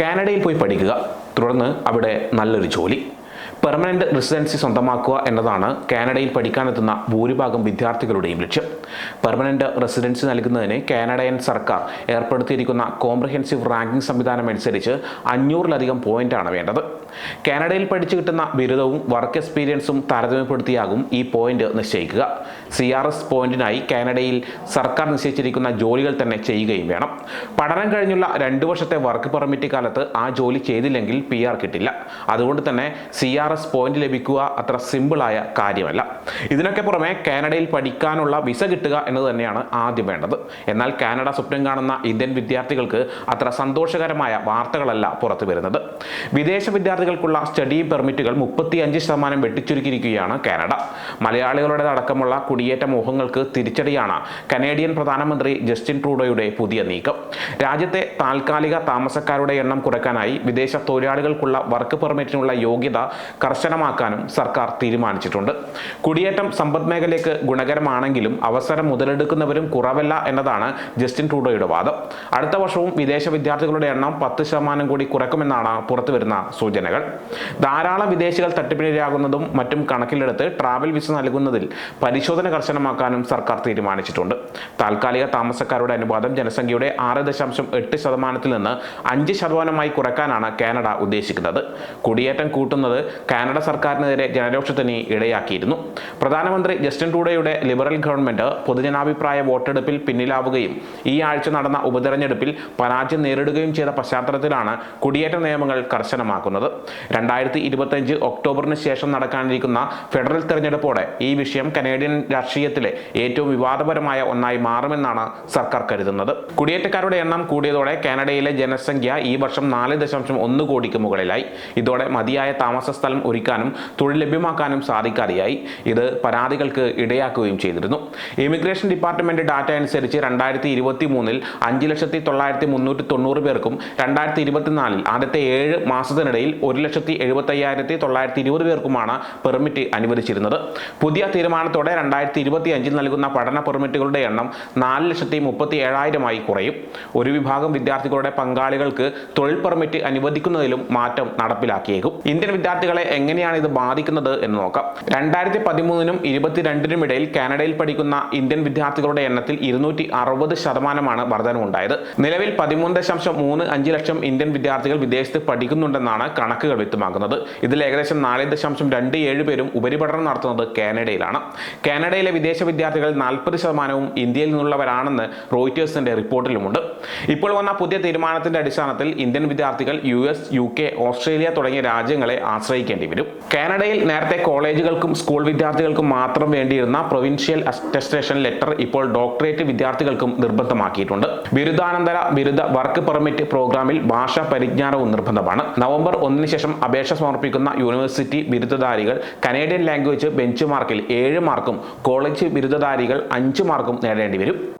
കാനഡയിൽ പോയി പഠിക്കുക. തുടർന്ന് അവിടെ നല്ലൊരു ജോലി. പെർമനന്റ് റെസിഡൻസി സ്വന്തമാക്കുക എന്നതാണ് കാനഡയിൽ പഠിക്കാനെത്തുന്ന ഭൂരിഭാഗം വിദ്യാർത്ഥികളുടെയും ലക്ഷ്യം. പെർമനന്റ് റെസിഡൻസി നൽകുന്നതിന് കാനഡയൻ സർക്കാർ ഏർപ്പെടുത്തിയിരിക്കുന്ന കോംപ്രഹെൻസീവ് റാങ്കിംഗ് സംവിധാനം അനുസരിച്ച് അഞ്ഞൂറിലധികം പോയിന്റാണ് വേണ്ടത്. കാനഡയിൽ പഠിച്ചു കിട്ടുന്ന ബിരുദവും വർക്ക് എക്സ്പീരിയൻസും താരതമ്യപ്പെടുത്തിയാകും ഈ പോയിന്റ് നിശ്ചയിക്കുക. സി ആർ എസ് പോയിന്റിനായി കാനഡയിൽ സർക്കാർ നിശ്ചയിച്ചിരിക്കുന്ന ജോലികൾ തന്നെ ചെയ്യുകയും വേണം. പഠനം കഴിഞ്ഞുള്ള രണ്ടു വർഷത്തെ വർക്ക് പെർമിറ്റ് കാലത്ത് ആ ജോലി ചെയ്തില്ലെങ്കിൽ പി ആർ കിട്ടില്ല. അതുകൊണ്ട് തന്നെ സി ആർ എസ് പോയിന്റ് ലഭിക്കുക അത്ര സിമ്പിളായ കാര്യമല്ല. ഇതിനൊക്കെ പുറമെ കാനഡയിൽ പഠിക്കാനുള്ള വിസ കിട്ടുക എന്നത് തന്നെയാണ് ആദ്യം വേണ്ടത്. എന്നാൽ കാനഡ സ്വപ്നം കാണുന്ന ഇന്ത്യൻ വിദ്യാർത്ഥികൾക്ക് അത്ര സന്തോഷകരമായ വാർത്തകളല്ല പുറത്തു വരുന്നത്. വിദേശ വിദ്യാർത്ഥികൾക്കുള്ള സ്റ്റഡി പെർമിറ്റുകൾ മുപ്പത്തി അഞ്ച് ശതമാനം വെട്ടിച്ചുരുക്കിയിരിക്കുകയാണ് കാനഡ. മലയാളികളുടെ അടക്കമുള്ള കുടിയേറ്റ മോഹങ്ങൾക്ക് തിരിച്ചടിയാണ് കനേഡിയൻ പ്രധാനമന്ത്രി ജസ്റ്റിൻ ട്രൂഡോയുടെ പുതിയ നീക്കം. രാജ്യത്തെ താൽക്കാലിക താമസക്കാരുടെ എണ്ണം കുറയ്ക്കാനായി വിദേശ തൊഴിലാളികൾക്കുള്ള വർക്ക് പെർമിറ്റിനുള്ള യോഗ്യത കർശനമാക്കാനും സർക്കാർ തീരുമാനിച്ചിട്ടുണ്ട്. കുടിയേറ്റം സമ്പദ് മേഖലയ്ക്ക് ഗുണകരമാണെങ്കിലും അവസരം മുതലെടുക്കുന്നവരും കുറവല്ല എന്നതാണ് ജസ്റ്റിൻ ട്രൂഡോയുടെ വാദം. അടുത്ത വർഷവും വിദേശ വിദ്യാർത്ഥികളുടെ എണ്ണം പത്ത് ശതമാനം കൂടി കുറയ്ക്കുമെന്നാണ് പുറത്തുവരുന്ന സൂചനകൾ. ധാരാളം വിദേശികൾ തട്ടിപ്പിനിരയാകുന്നതും മറ്റും കണക്കിലെടുത്ത് ട്രാവൽ വിസ നൽകുന്നതിൽ പരിശോധന കർശനമാക്കാനും സർക്കാർ തീരുമാനിച്ചിട്ടുണ്ട്. താൽക്കാലിക താമസക്കാരുടെ അനുപാതം ജനസംഖ്യയുടെ ആറ് ദശാംശം എട്ട് ശതമാനത്തിൽ നിന്ന് അഞ്ച് ശതമാനമായി കുറയ്ക്കാനാണ് കാനഡ ഉദ്ദേശിക്കുന്നത്. കുടിയേറ്റം കൂട്ടുന്നത് കാനഡ സർക്കാരിനെതിരെ ജനരോക്ഷത്തിന് ഇടയാക്കിയിരുന്നു. പ്രധാനമന്ത്രി ജസ്റ്റിൻ ട്രൂഡോയുടെ ലിബറൽ ഗവൺമെന്റ് പൊതുജനാഭിപ്രായ വോട്ടെടുപ്പിൽ പിന്നിലാവുകയും ഈ ആഴ്ച നടന്ന ഉപതെരഞ്ഞെടുപ്പിൽ പരാജയം നേരിടുകയും ചെയ്ത പശ്ചാത്തലത്തിലാണ് കുടിയേറ്റ നിയമങ്ങൾ കർശനമാക്കുന്നത്. രണ്ടായിരത്തി ഇരുപത്തഞ്ച് ഒക്ടോബറിന് ശേഷം നടക്കാനിരിക്കുന്ന ഫെഡറൽ തെരഞ്ഞെടുപ്പോടെ ഈ വിഷയം കനേഡിയൻ രാഷ്ട്രീയത്തിലെ ഏറ്റവും വിവാദപരമായ ഒന്നായി മാറുമെന്നാണ് സർക്കാർ കരുതുന്നത്. കുടിയേറ്റക്കാരുടെ എണ്ണം കൂടിയതോടെ കാനഡയിലെ ജനസംഖ്യ ഈ വർഷം നാല് ദശാംശം ഒന്ന് കോടിക്ക് മുകളിലായി. ഇതോടെ മതിയായ താമസ സ്ഥലം ഒരുക്കാനും തൊഴിൽ ലഭ്യമാക്കാനും സാധിക്കാതെയായി ഇത് പരാതികൾക്ക് ഇടയാക്കുകയും ചെയ്തിരുന്നു. ഇമിഗ്രേഷൻ ഡിപ്പാർട്ട്മെന്റ് ഡാറ്റ അനുസരിച്ച് രണ്ടായിരത്തി ഇരുപത്തി മൂന്നിൽ അഞ്ച് ലക്ഷത്തി തൊള്ളായിരത്തി മുന്നൂറ്റി തൊണ്ണൂറ് പേർക്കും രണ്ടായിരത്തി ഇരുപത്തിനാലിൽ ആദ്യത്തെ ഏഴ് മാസത്തിനിടയിൽ ഒരു ലക്ഷത്തി എഴുപത്തയ്യായിരത്തി തൊള്ളായിരത്തി ഇരുപത് പേർക്കുമാണ് പെർമിറ്റ് അനുവദിച്ചിരുന്നത്. പുതിയ തീരുമാനത്തോടെ രണ്ടായിരത്തി ഇരുപത്തി അഞ്ചിൽ നൽകുന്ന പഠന പെർമിറ്റുകളുടെ എണ്ണം നാല് ലക്ഷത്തി മുപ്പത്തി ഏഴായിരമായി കുറയും. ഒരു വിഭാഗം വിദ്യാർത്ഥികളുടെ പങ്കാളികൾക്ക് തൊഴിൽ പെർമിറ്റ് അനുവദിക്കുന്നതിലും മാറ്റം നടപ്പിലാക്കിയേക്കും. ഇന്ത്യൻ വിദ്യാർത്ഥികളെ എങ്ങനെയാണ് ഇത് ബാധിക്കുന്നത് എന്ന് നോക്കാം. രണ്ടായിരത്തി പതിമൂന്നിനും ഇരുപത്തിരണ്ടിനും ഇടയിൽ കാനഡയിൽ പഠിക്കുന്ന ഇന്ത്യൻ വിദ്യാർത്ഥികളുടെ എണ്ണത്തിൽ ഇരുന്നൂറ്റി അറുപത് ശതമാനമാണ് വർധനമുണ്ടായത് നിലവിൽ പതിമൂന്ന് ദശാംശം മൂന്ന് അഞ്ച് ലക്ഷം ഇന്ത്യൻ വിദ്യാർത്ഥികൾ വിദേശത്ത് പഠിക്കുന്നുണ്ടെന്നാണ് കണക്കുകൾ വ്യക്തമാക്കുന്നത്. ഇതിൽ ഏകദേശം നാല് ദശാംശം രണ്ട് ഏഴ് പേരും ഉപരിപഠനം നടത്തുന്നത് കാനഡയിലാണ്. കാനഡയിലെ വിദേശ വിദ്യാർത്ഥികൾ നാൽപ്പത് ശതമാനവും ഇന്ത്യയിൽ നിന്നുള്ളവരാണെന്ന് റോയിറ്റേഴ്സിന്റെ റിപ്പോർട്ടിലുമുണ്ട്. ഇപ്പോൾ വന്ന പുതിയ തീരുമാനത്തിന്റെ അടിസ്ഥാനത്തിൽ ഇന്ത്യൻ വിദ്യാർത്ഥികൾ U S U K Australia തുടങ്ങിയ രാജ്യങ്ങളെ ആശ്രയിക്കേണ്ടി വരും. കാനഡയിൽ നേരത്തെ കോളേജുകൾക്കും സ്കൂൾ വിദ്യാർത്ഥികൾക്കും മാത്രം വേണ്ടിയിരുന്ന പ്രൊവിൻഷ്യൽ അറ്റസ്റ്റേഷൻ ലെറ്റർ ഇപ്പോൾ ഡോക്ടറേറ്റ് വിദ്യാർത്ഥികൾക്കും നിർബന്ധമാക്കിയിട്ടുണ്ട്. ബിരുദാനന്തര ബിരുദ വർക്ക് പെർമിറ്റ് പ്രോഗ്രാമിൽ ഭാഷാ പരിജ്ഞാനവും നിർബന്ധമാണ്. നവംബർ ഒന്നിന് ശേഷം അപേക്ഷ സമർപ്പിക്കുന്ന യൂണിവേഴ്സിറ്റി ബിരുദധാരികൾ കനേഡിയൻ ലാംഗ്വേജ് ബെഞ്ച് മാർക്കിൽ ഏഴ് മാർക്കും കോളേജ് ബിരുദധാരികൾ അഞ്ച് മാർക്കും നേടേണ്ടി വരും.